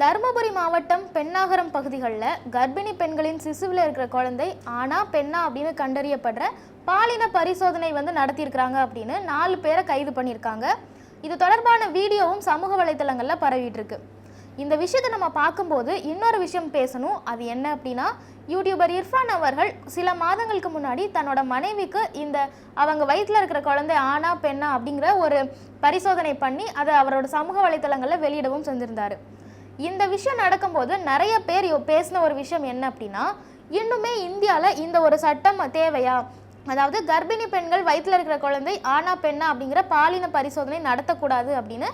தருமபுரி மாவட்டம் பெண்ணாகரம் பகுதிகளில் கர்ப்பிணி பெண்களின் சிசுவில் இருக்கிற குழந்தை ஆனா பெண்ணா அப்படின்னு கண்டறியப்படுற பாலின பரிசோதனை வந்து நடத்தியிருக்கிறாங்க அப்படின்னு நாலு பேரை கைது பண்ணியிருக்காங்க. இது தொடர்பான வீடியோவும் சமூக வலைத்தளங்களில் பரவிட்டு இருக்கு இந்த விஷயத்தை நம்ம பார்க்கும்போது இன்னொரு விஷயம் பேசணும். அது என்ன அப்படின்னா யூடியூபர் இர்ஃபான் அவர்கள் சில மாதங்களுக்கு முன்னாடி தன்னோட மனைவிக்கு இந்த அவங்க வயிற்றில் இருக்கிற குழந்தை ஆனா பெண்ணா அப்படிங்கிற ஒரு பரிசோதனை பண்ணி அதை அவரோட சமூக வலைத்தளங்களில் வெளியிடவும் செஞ்சுருந்தாரு. இந்த விஷயம் நடக்கும்போது நிறைய பேர் பேசின ஒரு விஷயம் என்ன அப்படின்னா இன்னுமே இந்தியாவில் இந்த ஒரு சட்டம் தேவையா? அதாவது கர்ப்பிணி பெண்கள் வயிற்றில் இருக்கிற குழந்தை ஆனா பெண்ணா அப்படிங்கிற பாலின பரிசோதனை நடத்தக்கூடாது அப்படின்னு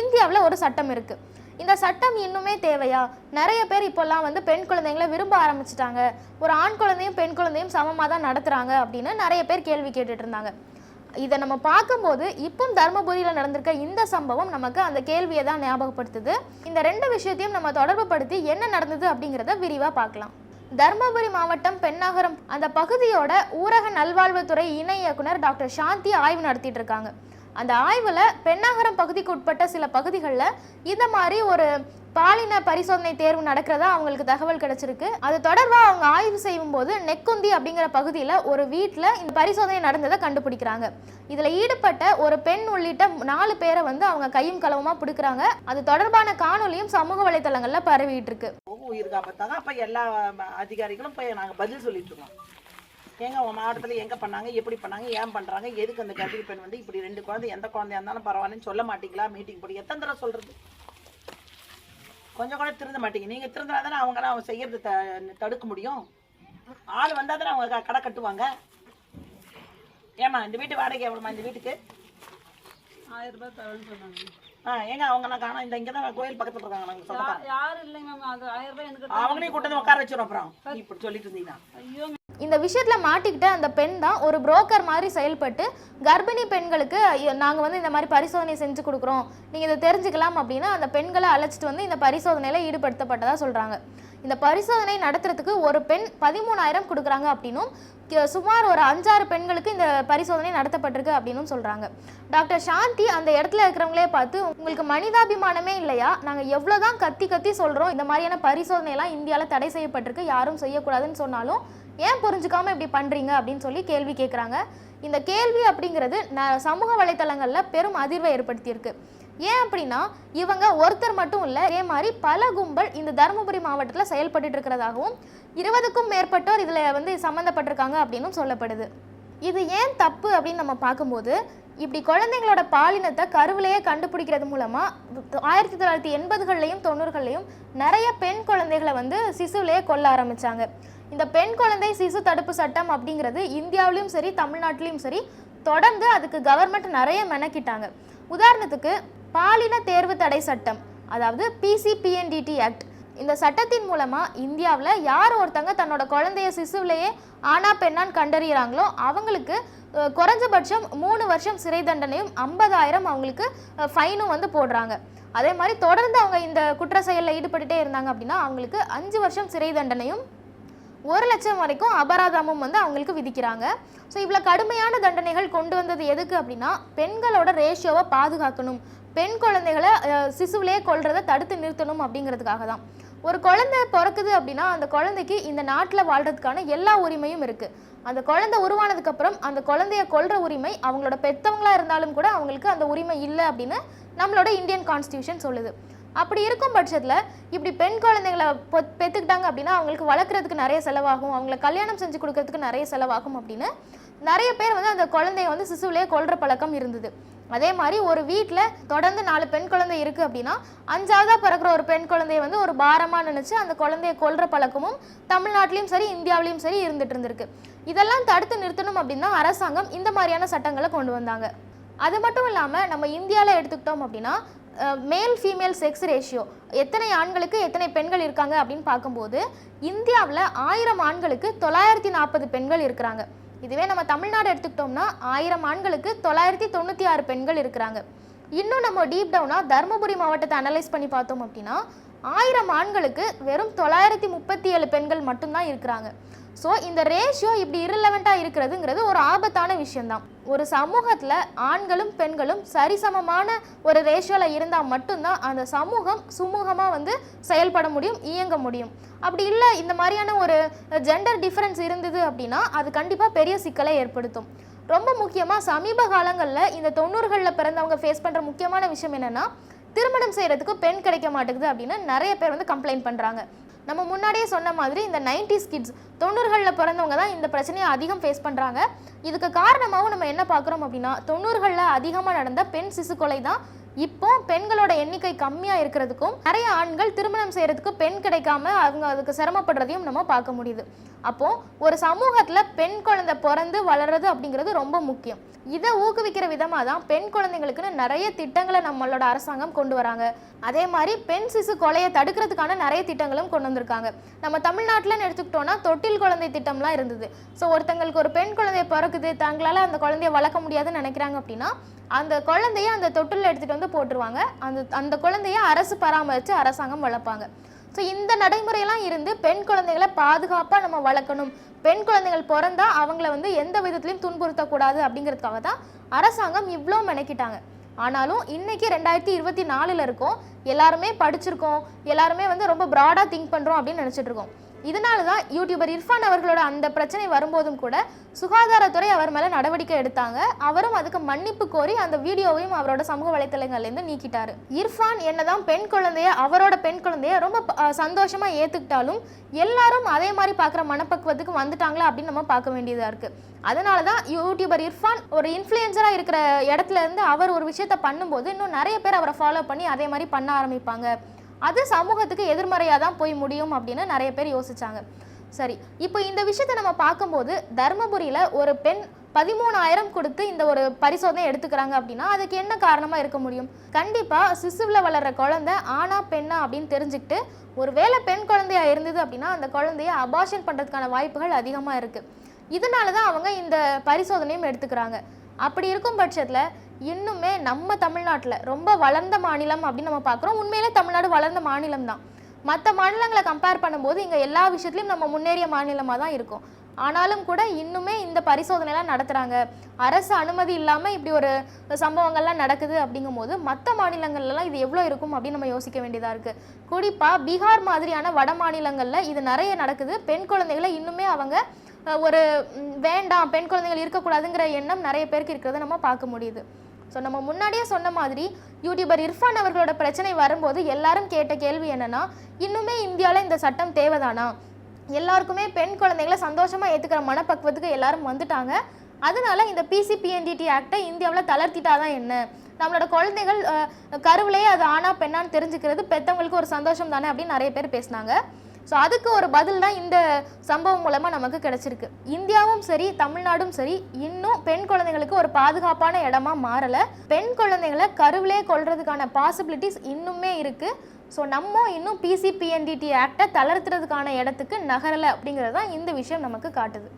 இந்தியாவில் ஒரு சட்டம் இருக்குது இந்த சட்டம் இன்னுமே தேவையா? நிறைய பேர் இப்போல்லாம் வந்து பெண் குழந்தைங்களை விரும்ப ஆரம்பிச்சிட்டாங்க. ஒரு ஆண் குழந்தையும் பெண் குழந்தையும் சமமாக தான் நடத்துகிறாங்க அப்படின்னு நிறைய பேர் கேள்வி கேட்டுட்டு இருந்தாங்க. இதை நம்ம பார்க்கும்போது இப்போ தருமபுரியில் நடந்திருக்க இந்த சம்பவம் நமக்கு அந்த கேள்வியை தான் ஞாபகப்படுத்துது. இந்த ரெண்டு விஷயத்தையும் நம்ம தொடர்பு படுத்தி என்ன நடந்தது அப்படிங்கிறத விரிவாக பார்க்கலாம். தருமபுரி மாவட்டம் பெண்ணாகரம் அந்த பகுதியோட ஊரக நல்வாழ்வுத்துறை இணை இயக்குனர் டாக்டர் சாந்தி ஆய்வு நடத்திட்டு இருக்காங்க. அந்த ஆய்வில் பெண்ணாகரம் பகுதிக்கு உட்பட்ட சில பகுதிகளில் இந்த மாதிரி ஒரு பாலின பரிசோதனை தேர்வு நடக்கிறதா அவங்களுக்கு தகவல் கிடைச்சிருக்கு. அது தொடர்பாக அவங்க ஆய்வு செய்யும் போது நெக்குந்தி அப்படிங்கிற பகுதியில் ஒரு வீட்டில் இந்த பரிசோதனை நடந்ததை கண்டுபிடிக்கிறாங்க. இதில் ஈடுபட்ட ஒரு பெண் உள்ளிட்ட நாலு பேரை வந்து அவங்க கையும் களவுமா பிடிக்கிறாங்க. அது தொடர்பான காணொலியும் சமூக வலைத்தளங்களில் பரவிட்டு இருக்கு. உயிர் காப்பாத்தாங்க அப்போ எல்லா அதிகாரிகளும் போய் நாங்கள் பதில் சொல்லிட்டு இருக்கோம். எங்க உன் மாவட்டத்தில் எங்கே பண்ணாங்க எப்படி பண்ணாங்க ஏன் பண்ணுறாங்க எதுக்கு அந்த கர்ப்பிணி பெண் வந்து இப்படி ரெண்டு குழந்தை எந்த குழந்தையா இருந்தாலும் பரவாயில்லன்னு சொல்ல மாட்டீங்களா? மீட்டிங் போடி எத்தனை தடவை சொல்கிறது கொஞ்சம் கூட திருந்த மாட்டீங்க. நீங்கள் திருந்தினா தானே அவங்களாம் அவங்க செய்யறது த தடுக்க முடியும். ஆள் வந்தால் தானே அவங்க கடை கட்டுவாங்க. ஏம்மா இந்த வீட்டு வாடகை எவ்வளோமா இந்த வீட்டுக்கு? ஆயிரம் ரூபாய் தரேன்னு சொன்னாங்க. ஆ ஏங்க அவங்கெல்லாம் காணோம். இந்த இங்கே தான் கோயில் பக்கத்தில் இருக்காங்க. நாங்கள் யாரும் இல்லைங்க மேம்? அது ஆயிரம் ரூபாய் எனக்கு அவங்களையும் கொண்டு வந்து உட்கார வச்சிடும் அப்புறம். இப்படி சொல்லிட்டு இருந்தீங்கன்னா. ஐயோ இந்த விஷயத்தில் மாட்டிக்கிட்ட அந்த பெண் தான் ஒரு புரோக்கர் மாதிரி செயல்பட்டு கர்ப்பிணி பெண்களுக்கு நாங்கள் வந்து இந்த மாதிரி பரிசோதனை செஞ்சு கொடுக்குறோம் நீங்கள் இதை தெரிஞ்சுக்கலாம் அப்படின்னா அந்த பெண்களை அழைச்சிட்டு வந்து இந்த பரிசோதனையில் ஈடுபடுத்தப்பட்டதாக சொல்கிறாங்க இந்த பரிசோதனை நடத்துறதுக்கு ஒரு பெண் பதிமூணாயிரம் கொடுக்குறாங்க அப்படின்னும் சுமார் ஒரு அஞ்சாறு பெண்களுக்கு இந்த பரிசோதனை நடத்தப்பட்டிருக்கு அப்படின்னும் சொல்கிறாங்க டாக்டர் சாந்தி அந்த இடத்துல இருக்கிறவங்களே பார்த்து உங்களுக்கு மனிதாபிமானமே இல்லையா? நாங்கள் எவ்வளோ தான் கத்தி கத்தி சொல்கிறோம் இந்த மாதிரியான பரிசோதனையெல்லாம் இந்தியாவில் தடை செய்யப்பட்டிருக்கு யாரும் செய்யக்கூடாதுன்னு சொன்னாலும் ஏன் புரிஞ்சுக்காமல் இப்படி பண்ணுறீங்க அப்படின்னு சொல்லி கேள்வி கேட்குறாங்க இந்த கேள்வி அப்படிங்கிறது ந சமூக வலைத்தளங்களில் பெரும் அதிர்வை ஏற்படுத்தியிருக்கு. ஏன் அப்படின்னா இவங்க ஒருத்தர் மட்டும் இல்லை இதே மாதிரி பல கும்பல் இந்த தருமபுரி மாவட்டத்தில் செயல்பட்டு இருக்கிறதாகவும் இருபதுக்கும் மேற்பட்டோர் இதில் வந்து சம்மந்தப்பட்டிருக்காங்க அப்படின்னும் சொல்லப்படுது. இது ஏன் தப்பு அப்படின்னு நம்ம பார்க்கும்போது இப்படி குழந்தைங்களோட பாலினத்தை கருவிலேயே கண்டுபிடிக்கிறது மூலமாக ஆயிரத்தி தொள்ளாயிரத்தி எண்பதுகள்லையும் தொண்ணூறுகள்லையும் நிறைய பெண் குழந்தைகளை வந்து சிசுவிலேயே கொல்ல ஆரம்பிச்சாங்க. இந்த பெண் குழந்தை சிசு தடுப்பு சட்டம் அப்படிங்கிறது இந்தியாவிலையும் சரி தமிழ்நாட்டிலையும் சரி தொடர்ந்து அதுக்கு கவர்மெண்ட் நிறைய மெனக்கிட்டாங்க. உதாரணத்துக்கு பாலின தேர்வு தடை சட்டம் அதாவது பிசிபிஎன்டிடி ஆக்ட் இந்த சட்டத்தின் மூலமா இந்தியாவில் யார் ஒருத்தங்க தன்னோட குழந்தைய சிசுவிலேயே ஆனா பெண்ணான்னு கண்டறியறாங்களோ அவங்களுக்கு குறைஞ்சபட்சம் மூணு வருஷம் சிறை தண்டனையும் ஐம்பதாயிரம் அவங்களுக்கு ஃபைனும் வந்து போடுறாங்க. அதே மாதிரி தொடர்ந்து அவங்க இந்த குற்ற செயலில் ஈடுபட்டுட்டே இருந்தாங்க அப்படின்னா அவங்களுக்கு அஞ்சு வருஷம் சிறை தண்டனையும் ஒரு லட்சம் வரைக்கும் அபராதமும் வந்து அவங்களுக்கு விதிக்கிறாங்க. ஸோ இவ்வளோ கடுமையான தண்டனைகள் கொண்டு வந்தது எதுக்கு அப்படின்னா பெண்களோட ரேஷியோவை பாதுகாக்கணும். பெண் குழந்தைகளை சிசுவிலே கொள்றதை தடுத்து நிறுத்தணும் அப்படிங்கிறதுக்காக தான். ஒரு குழந்தை பிறக்குது அப்படின்னா அந்த குழந்தைக்கு இந்த நாட்டில் வாழ்றதுக்கான எல்லா உரிமையும் இருக்குது அந்த குழந்தை உருவானதுக்கப்புறம் அந்த குழந்தைய கொல்ற உரிமை அவங்களோட பெற்றவங்களாக இருந்தாலும் கூட அவங்களுக்கு அந்த உரிமை இல்லை அப்படின்னு நம்மளோட இந்தியன் கான்ஸ்டியூஷன் சொல்லுது. அப்படி இருக்கும் பட்சத்தில் இப்படி பெண் குழந்தைங்களை பெற்றுக்கிட்டாங்க அப்படின்னா அவங்களுக்கு வளர்க்குறதுக்கு நிறைய செலவாகும் அவங்கள கல்யாணம் செஞ்சு கொடுக்கறதுக்கு நிறைய செலவாகும் அப்படின்னு நிறைய பேர் வந்து அந்த குழந்தைய வந்து சிசுவிலே கொள்கிற பழக்கம் இருந்தது. அதே மாதிரி ஒரு வீட்டில் தொடர்ந்து நாலு பெண் குழந்தை இருக்குது அப்படின்னா அஞ்சாவதாக பிறக்கிற ஒரு பெண் குழந்தைய வந்து ஒரு பாரமாக நினச்சி அந்த குழந்தைய கொல்ற பழக்கமும் தமிழ்நாட்டிலையும் சரி இந்தியாவிலையும் சரி இருந்துட்டு இருந்திருக்கு. இதெல்லாம் தடுத்து நிறுத்தணும் அப்படின்னா அரசாங்கம் இந்த மாதிரியான சட்டங்களை கொண்டு வந்தாங்க. அது மட்டும் இல்லாமல் நம்ம இந்தியாவில் எடுத்துக்கிட்டோம் அப்படின்னா மேல் ஃபீமேல் செக்ஸ் ரேஷியோ எத்தனை ஆண்களுக்கு எத்தனை பெண்கள் இருக்காங்க அப்படின்னு பார்க்கும்போது இந்தியாவில் ஆயிரம் ஆண்களுக்கு தொள்ளாயிரத்தி நாற்பது பெண்கள் இருக்கிறாங்க. இதுவே நம்ம தமிழ்நாடு எடுத்துக்கிட்டோம்னா ஆயிரம் ஆண்களுக்கு தொள்ளாயிரத்தி தொண்ணூற்றி ஆறு பெண்கள் இருக்கிறாங்க. இன்னும் நம்ம டீப் டவுனாக தருமபுரி மாவட்டத்தை அனலைஸ் பண்ணி பார்த்தோம் அப்படின்னா ஆயிரம் ஆண்களுக்கு வெறும் தொள்ளாயிரத்தி முப்பத்தி ஏழு பெண்கள் மட்டும்தான் இருக்கிறாங்க. ஸோ இந்த ரேஷியோ இப்படி irrelevant-ஆ இருக்கிறதுங்கிறது ஒரு ஆபத்தான விஷயம்தான். ஒரு சமூகத்தில் ஆண்களும் பெண்களும் சரிசமமான ஒரு ரேஷியோவில் இருந்தால் மட்டும்தான் அந்த சமூகம் சுமூகமாக வந்து செயல்பட முடியும் இயங்க முடியும். அப்படி இல்லை இந்த மாதிரியான ஒரு ஜெண்டர் டிஃப்ரென்ஸ் இருந்தது அப்படின்னா அது கண்டிப்பாக பெரிய சிக்கலை ஏற்படுத்தும். ரொம்ப முக்கியமாக சமீப காலங்களில் இந்த தொண்ணூறுகளில் பிறந்தவங்க ஃபேஸ் பண்ணுற முக்கியமான விஷயம் என்னென்னா திருமணம் செய்கிறதுக்கு பெண் கிடைக்க மாட்டேங்குது அப்படின்னு நிறைய பேர் வந்து கம்ப்ளைண்ட் பண்ணுறாங்க நம்ம முன்னாடியே சொன்ன மாதிரி இந்த 90s கிட்ஸ் தொண்ணூறுகளில் பிறந்தவங்க தான் இந்த பிரச்சனையை அதிகம் ஃபேஸ் பண்ணுறாங்க இதுக்கு காரணமாகவும் நம்ம என்ன பார்க்குறோம் அப்படின்னா தொண்ணூறுகளில் அதிகமாக நடந்த பெண் சிசு கொலை தான் இப்போ பெண்களோட எண்ணிக்கை கம்மியாக இருக்கிறதுக்கும் நிறைய ஆண்கள் திருமணம் செய்கிறதுக்கு பெண் கிடைக்காம அவங்க அதுக்கு சிரமப்படுறதையும் நம்ம பார்க்க முடியுது. அப்போ ஒரு சமூகத்தில் பெண் குழந்தை பிறந்து வளர்றது அப்படிங்கிறது ரொம்ப முக்கியம். இதை ஊக்குவிக்கிற விதமாக தான் பெண் குழந்தைங்களுக்குன்னு நிறைய திட்டங்களை நம்மளோட அரசாங்கம் கொண்டு வராங்க. அதே மாதிரி பெண் சிசு கொலையை தடுக்கிறதுக்கான நிறைய திட்டங்களும் கொண்டு வந்திருக்காங்க. நம்ம தமிழ்நாட்டில் எடுத்துக்கிட்டோம்னா தொட்டில் குழந்தை திட்டம்லாம் இருந்தது. ஸோ ஒருத்தங்களுக்கு ஒரு பெண் குழந்தை பிறக்குது தங்களால் அந்த குழந்தைய வளர்க்க முடியாதுன்னு நினைக்கிறாங்க அப்படின்னா அந்த குழந்தைய அந்த தொட்டில் எடுத்துகிட்டு வந்து போட்டுருவாங்க. அந்த அந்த குழந்தைய அரசு பராமரித்து அரசாங்கம் வளர்ப்பாங்க. ஸோ இந்த நடைமுறையெல்லாம் இருந்து பெண் குழந்தைகளை பாதுகாப்பாக நம்ம வளர்க்கணும். பெண் குழந்தைகள் பிறந்தா அவங்கள வந்து எந்த விதத்துலையும் துன்புறுத்தக்கூடாது அப்படிங்கிறதுக்காக தான் அரசாங்கம் இவ்வளோ மெனக்கிட்டாங்க. ஆனாலும் இன்னைக்கு ரெண்டாயிரத்தி இருபத்தி நாலில் இருக்கோம். எல்லாருமே படிச்சிருக்கோம். எல்லாருமே வந்து ரொம்ப ப்ராடாக திங்க் பண்ணுறோம் அப்படின்னு நினச்சிட்ருக்கோம் இதனால தான் யூடியூபர் இர்ஃபான் அவர்களோட அந்த பிரச்சனை வரும்போதும் கூட சுகாதாரத்துறை அவர் மேலே நடவடிக்கை எடுத்தாங்க. அவரும் அதுக்கு மன்னிப்பு கோரி அந்த வீடியோவையும் அவரோட சமூக வலைத்தளங்கள்லேருந்து நீக்கிட்டாரு. இர்ஃபான் என்னதான் பெண் குழந்தைய அவரோட பெண் குழந்தைய ரொம்ப அஹ், சந்தோஷமா ஏத்துக்கிட்டாலும் எல்லாரும் அதே மாதிரி பார்க்குற மனப்பக்குவத்துக்கு வந்துட்டாங்களா அப்படின்னு நம்ம பார்க்க வேண்டியதா இருக்கு. அதனால தான் யூடியூபர் இர்ஃபான் ஒரு இன்ஃப்ளூயன்சராக இருக்கிற இடத்துல இருந்து அவர் ஒரு விஷயத்த பண்ணும்போது இன்னும் நிறைய பேர் அவரை ஃபாலோ பண்ணி அதே மாதிரி பண்ண ஆரம்பிப்பாங்க. அது சமூகத்துக்கு எதிர்மறையாக தான் போய் முடியும் அப்படின்னு நிறைய பேர் யோசிச்சாங்க. சரி இப்போ இந்த விஷயத்தை நம்ம பார்க்கும்போது தருமபுரியில் ஒரு பெண் பதிமூணாயிரம் கொடுத்து இந்த ஒரு பரிசோதனை எடுத்துக்கிறாங்க அப்படின்னா அதுக்கு என்ன காரணமாக இருக்க முடியும்? கண்டிப்பாக சிசுவில் வளர்கிற குழந்தை ஆணா பெண்ணா அப்படின்னு தெரிஞ்சுக்கிட்டு ஒரு வேளை பெண் குழந்தையா இருந்தது அப்படின்னா அந்த குழந்தைய அபாஷன் பண்ணுறதுக்கான வாய்ப்புகள் அதிகமாக இருக்குது இதனால தான் அவங்க இந்த பரிசோதனையும் எடுத்துக்கிறாங்க. அப்படி இருக்கும் பட்சத்தில் இன்னுமே நம்ம தமிழ்நாட்டில் ரொம்ப வளர்ந்த மாநிலம் அப்படின்னு நம்ம பார்க்குறோம். உண்மையிலே தமிழ்நாடு வளர்ந்த மாநிலம் தான். மற்ற மாநிலங்களை கம்பேர் பண்ணும்போது இங்கே எல்லா விஷயத்துலையும் நம்ம முன்னேறிய மாநிலமாக தான் இருக்கும். ஆனாலும் கூட இன்னுமே இந்த பரிசோதனைலாம் நடத்துகிறாங்க அரசு அனுமதி இல்லாமல் இப்படி ஒரு சம்பவங்கள்லாம் நடக்குது அப்படிங்கும்போது மற்ற மாநிலங்கள்லாம் இது எவ்வளோ இருக்கும் அப்படின்னு நம்ம யோசிக்க வேண்டியதாக இருக்குது குறிப்பாக பீகார் மாதிரியான வட மாநிலங்களில் இது நிறைய நடக்குது. பெண் குழந்தைகளை இன்னுமே அவங்க ஒரு வேண்டாம் பெண் குழந்தைகள் இருக்கக்கூடாதுங்கிற எண்ணம் நிறைய பேருக்கு இருக்கிறத நம்ம பார்க்க முடியுது. ஸோ நம்ம முன்னாடியே சொன்ன மாதிரி யூடியூபர் இர்ஃபான் அவர்களோட பிரச்சனை வரும்போது எல்லாரும் கேட்ட கேள்வி என்னன்னா இன்னுமே இந்தியாவில் இந்த சட்டம் தேவைதானா? எல்லாருக்குமே பெண் குழந்தைங்களை சந்தோஷமாக ஏற்றுக்கிற மனப்பக்குவத்துக்கு எல்லாரும் வந்துட்டாங்க. அதனால இந்த பிசிபிஎன்டிடி ஆக்டை இந்தியாவில் தளர்த்திட்டாதான் என்ன? நம்மளோட குழந்தைகள் கருவிலேயே அது ஆனா பெண்ணான்னு தெரிஞ்சுக்கிறது பெற்றவங்களுக்கு ஒரு சந்தோஷம் தானே அப்படின்னு நிறைய பேர் பேசினாங்க. ஸோ அதுக்கு ஒரு பதில் தான் இந்த சம்பவம் மூலமாக நமக்கு கிடச்சிருக்கு. இந்தியாவும் சரி தமிழ்நாடும் சரி இன்னும் பெண் குழந்தைங்களுக்கு ஒரு பாதுகாப்பான இடமா மாறலை. பெண் குழந்தைங்களை கருவிலே கொள்றதுக்கான பாசிபிலிட்டிஸ் இன்னுமே இருக்குது ஸோ நம்ம இன்னும் பிசிபிஎன்டிடி ஆக்டை தளர்த்துறதுக்கான இடத்துக்கு நகரலை அப்படிங்கிறது தான் இந்த விஷயம் நமக்கு காட்டுது.